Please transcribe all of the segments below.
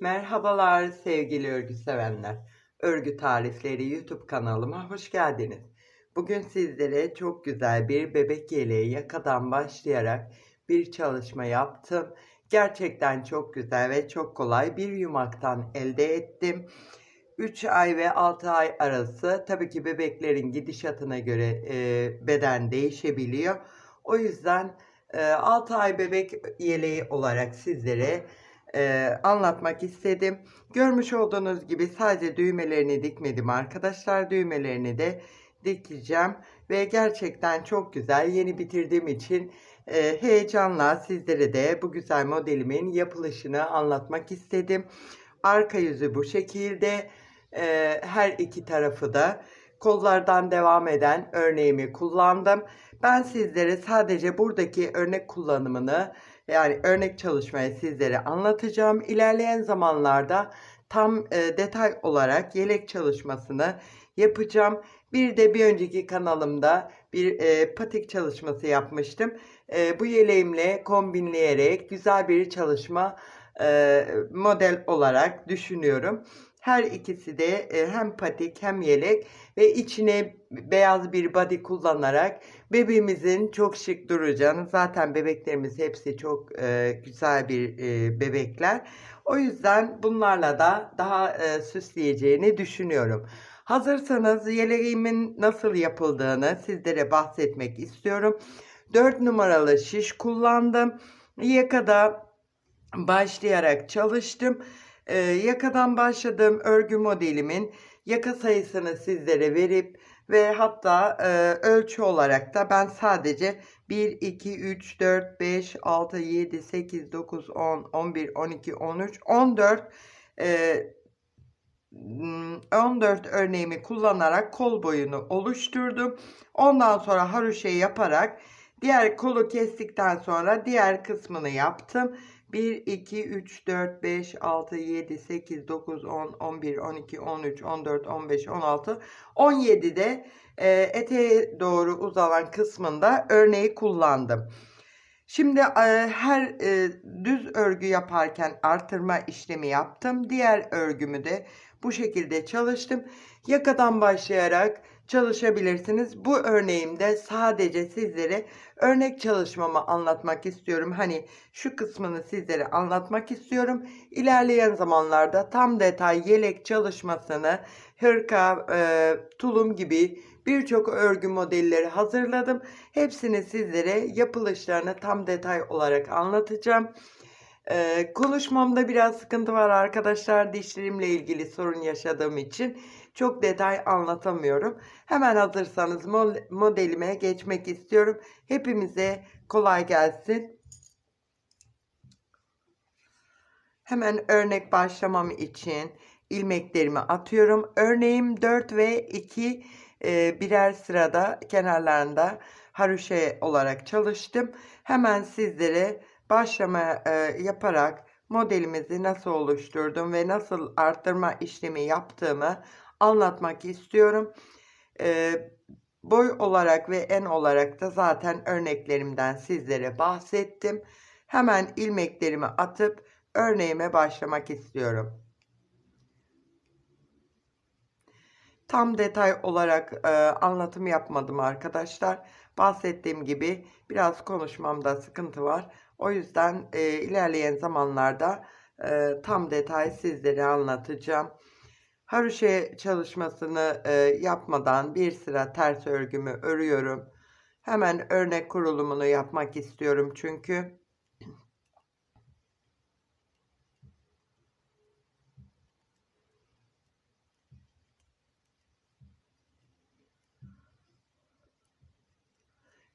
Merhabalar sevgili örgü sevenler. Örgü tarifleri YouTube kanalıma hoş geldiniz. Bugün sizlere çok güzel bir bebek yeleği yakadan başlayarak bir çalışma yaptım. Gerçekten çok güzel ve çok kolay bir yumaktan elde ettim. 3 ay ve 6 ay arası tabii ki bebeklerin gidişatına göre e, beden değişebiliyor. O yüzden e, 6 ay bebek yeleği olarak sizlere e, anlatmak istedim. Görmüş olduğunuz gibi sadece düğmelerini dikmedim arkadaşlar. Düğmelerini de dikeceğim. Ve gerçekten çok güzel. Yeni bitirdiğim için e, heyecanla sizlere de bu güzel modelimin yapılışını anlatmak istedim. Arka yüzü bu şekilde. E, her iki tarafı da kollardan devam eden örneğimi kullandım. Ben sizlere sadece buradaki örnek kullanımını yani örnek çalışmayı sizlere anlatacağım. İlerleyen zamanlarda tam e, detay olarak yelek çalışmasını yapacağım. Bir de bir önceki kanalımda bir e, patik çalışması yapmıştım. E, bu yeleğimle kombinleyerek güzel bir çalışma e, model olarak düşünüyorum. Her ikisi de e, hem patik hem yelek ve içine beyaz bir body kullanarak bebeğimizin çok şık duracağını zaten bebeklerimiz hepsi çok e, güzel bir e, bebekler. O yüzden bunlarla da daha e, süsleyeceğini düşünüyorum. Hazırsanız yeleğimin nasıl yapıldığını sizlere bahsetmek istiyorum. 4 numaralı şiş kullandım. Yakada başlayarak çalıştım. Ee, yakadan başladığım örgü modelimin yaka sayısını sizlere verip ve hatta e, ölçü olarak da ben sadece 1, 2, 3, 4, 5, 6, 7, 8, 9, 10, 11, 12, 13, 14 e, 14 örneğimi kullanarak kol boyunu oluşturdum. Ondan sonra haroşe yaparak diğer kolu kestikten sonra diğer kısmını yaptım. 1, 2, 3, 4, 5, 6, 7, 8, 9, 10, 11, 12, 13, 14, 15, 16, 17'de e, eteğe doğru uzanan kısmında örneği kullandım. Şimdi e, her e, düz örgü yaparken artırma işlemi yaptım. Diğer örgümü de bu şekilde çalıştım. Yakadan başlayarak çalışabilirsiniz. Bu örneğimde sadece sizlere örnek çalışmamı anlatmak istiyorum. Hani şu kısmını sizlere anlatmak istiyorum. İlerleyen zamanlarda tam detay yelek çalışmasını, hırka, e, tulum gibi birçok örgü modelleri hazırladım. Hepsini sizlere yapılışlarını tam detay olarak anlatacağım. Ee, konuşmamda biraz sıkıntı var arkadaşlar. Dişlerimle ilgili sorun yaşadığım için çok detay anlatamıyorum. Hemen hazırsanız modelime geçmek istiyorum. Hepimize kolay gelsin. Hemen örnek başlamam için ilmeklerimi atıyorum. Örneğim 4 ve 2 e, birer sırada kenarlarında haroşe olarak çalıştım. Hemen sizlere başlama e, yaparak modelimizi nasıl oluşturdum ve nasıl arttırma işlemi yaptığımı anlatmak istiyorum. E, boy olarak ve en olarak da zaten örneklerimden sizlere bahsettim. Hemen ilmeklerimi atıp örneğime başlamak istiyorum. Tam detay olarak e, anlatım yapmadım arkadaşlar. Bahsettiğim gibi biraz konuşmamda sıkıntı var. O yüzden e, ilerleyen zamanlarda e, tam detay sizlere anlatacağım. Haroşe çalışmasını e, yapmadan bir sıra ters örgümü örüyorum. Hemen örnek kurulumunu yapmak istiyorum çünkü.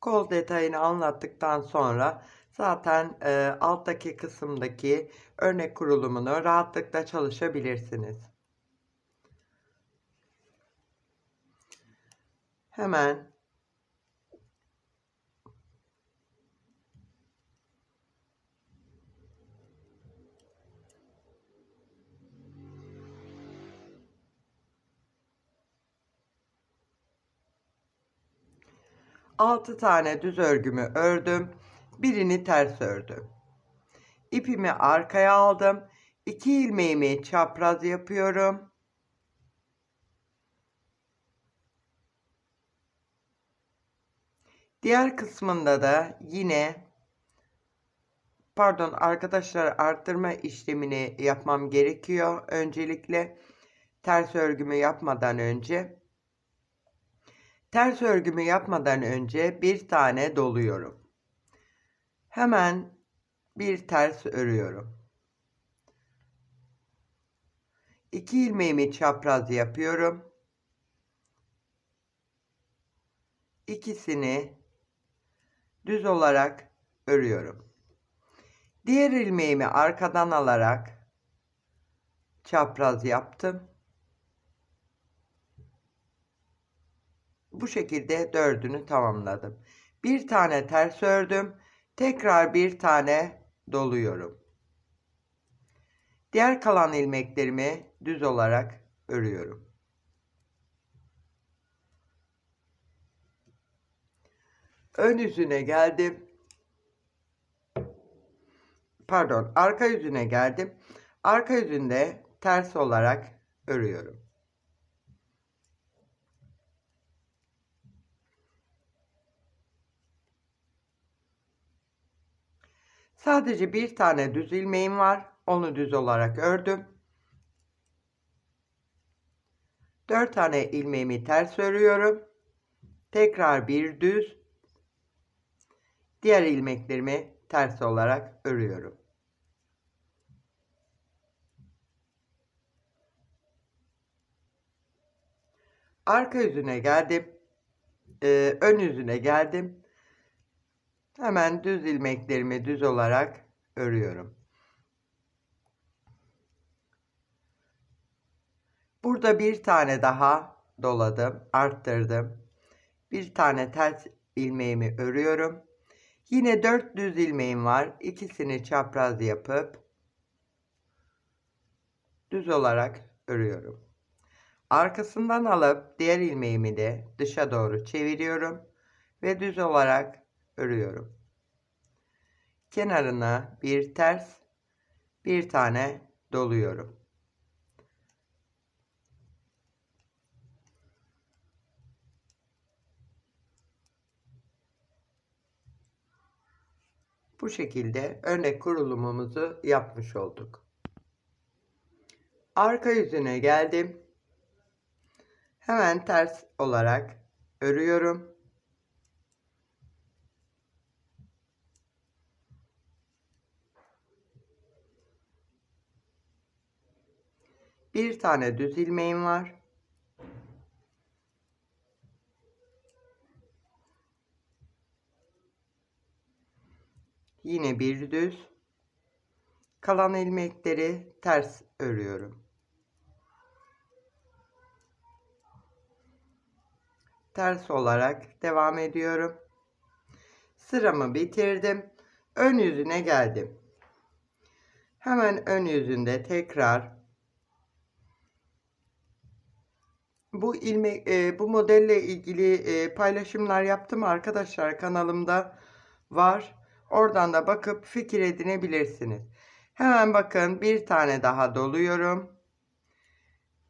Kol detayını anlattıktan sonra zaten e, alttaki kısımdaki örnek kurulumunu rahatlıkla çalışabilirsiniz. Hemen 6 tane düz örgümü ördüm. Birini ters ördüm. İpimi arkaya aldım. 2 ilmeğimi çapraz yapıyorum. Diğer kısmında da yine pardon arkadaşlar arttırma işlemini yapmam gerekiyor. Öncelikle ters örgümü yapmadan önce ters örgümü yapmadan önce bir tane doluyorum. Hemen bir ters örüyorum. 2 ilmeğimi çapraz yapıyorum. İkisini düz olarak örüyorum. Diğer ilmeğimi arkadan alarak çapraz yaptım. Bu şekilde dördünü tamamladım. Bir tane ters ördüm. Tekrar bir tane doluyorum. Diğer kalan ilmeklerimi düz olarak örüyorum. Ön yüzüne geldim. Pardon, arka yüzüne geldim. Arka yüzünde ters olarak örüyorum. Sadece bir tane düz ilmeğim var. Onu düz olarak ördüm. 4 tane ilmeğimi ters örüyorum. Tekrar bir düz. Diğer ilmeklerimi ters olarak örüyorum. Arka yüzüne geldim. Ee, ön yüzüne geldim. Hemen düz ilmeklerimi düz olarak örüyorum. Burada bir tane daha doladım, arttırdım. Bir tane ters ilmeğimi örüyorum. Yine 4 düz ilmeğim var. İkisini çapraz yapıp düz olarak örüyorum. Arkasından alıp diğer ilmeğimi de dışa doğru çeviriyorum ve düz olarak örüyorum. Kenarına bir ters, bir tane doluyorum. Bu şekilde örnek kurulumumuzu yapmış olduk. Arka yüzüne geldim. Hemen ters olarak örüyorum. Bir tane düz ilmeğim var. Yine bir düz. Kalan ilmekleri ters örüyorum. Ters olarak devam ediyorum. Sıramı bitirdim. Ön yüzüne geldim. Hemen ön yüzünde tekrar bu ilmek e, bu modelle ilgili e, paylaşımlar yaptım arkadaşlar kanalımda var. Oradan da bakıp fikir edinebilirsiniz. Hemen bakın bir tane daha doluyorum.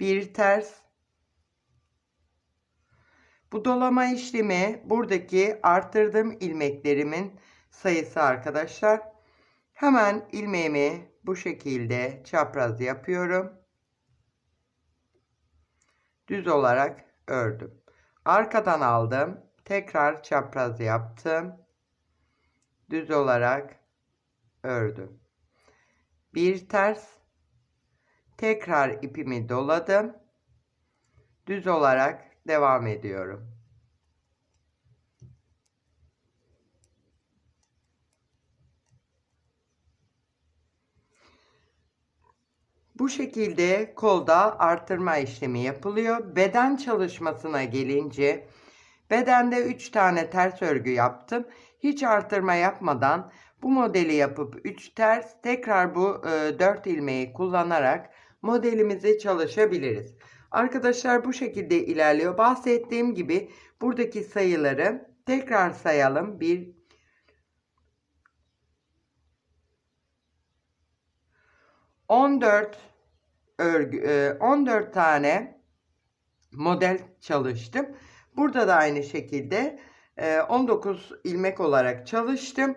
Bir ters. Bu dolama işlemi buradaki arttırdığım ilmeklerimin sayısı arkadaşlar. Hemen ilmeğimi bu şekilde çapraz yapıyorum. Düz olarak ördüm. Arkadan aldım. Tekrar çapraz yaptım düz olarak ördüm. Bir ters tekrar ipimi doladım. Düz olarak devam ediyorum. Bu şekilde kolda artırma işlemi yapılıyor. Beden çalışmasına gelince bedende 3 tane ters örgü yaptım. Hiç artırma yapmadan bu modeli yapıp 3 ters tekrar bu e, 4 ilmeği kullanarak modelimizi çalışabiliriz. Arkadaşlar bu şekilde ilerliyor. Bahsettiğim gibi buradaki sayıları tekrar sayalım. 1 14 örgü e, 14 tane model çalıştım. Burada da aynı şekilde e, 19 ilmek olarak çalıştım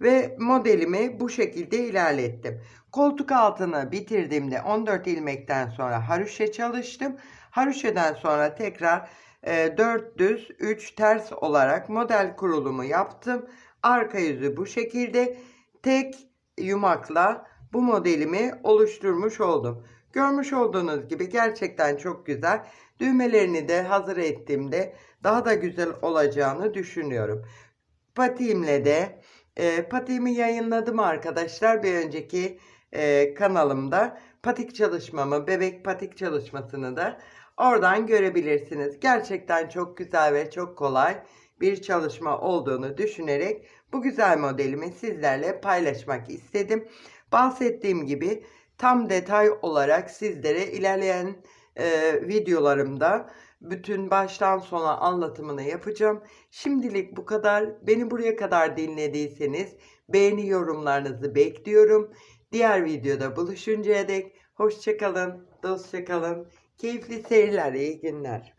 ve modelimi bu şekilde ilerlettim. Koltuk altını bitirdiğimde 14 ilmekten sonra haroşa çalıştım. Haroşadan sonra tekrar e, 4 düz 3 ters olarak model kurulumu yaptım. Arka yüzü bu şekilde tek yumakla bu modelimi oluşturmuş oldum. Görmüş olduğunuz gibi gerçekten çok güzel. Düğmelerini de hazır ettiğimde daha da güzel olacağını düşünüyorum. Patiğimle de e, patiğimi yayınladım arkadaşlar bir önceki e, kanalımda. Patik çalışmamı, bebek patik çalışmasını da oradan görebilirsiniz. Gerçekten çok güzel ve çok kolay bir çalışma olduğunu düşünerek bu güzel modelimi sizlerle paylaşmak istedim. Bahsettiğim gibi tam detay olarak sizlere ilerleyen e, videolarımda bütün baştan sona anlatımını yapacağım. Şimdilik bu kadar. Beni buraya kadar dinlediyseniz beğeni yorumlarınızı bekliyorum. Diğer videoda buluşuncaya dek hoşçakalın, dostça kalın. Keyifli seyirler, iyi günler.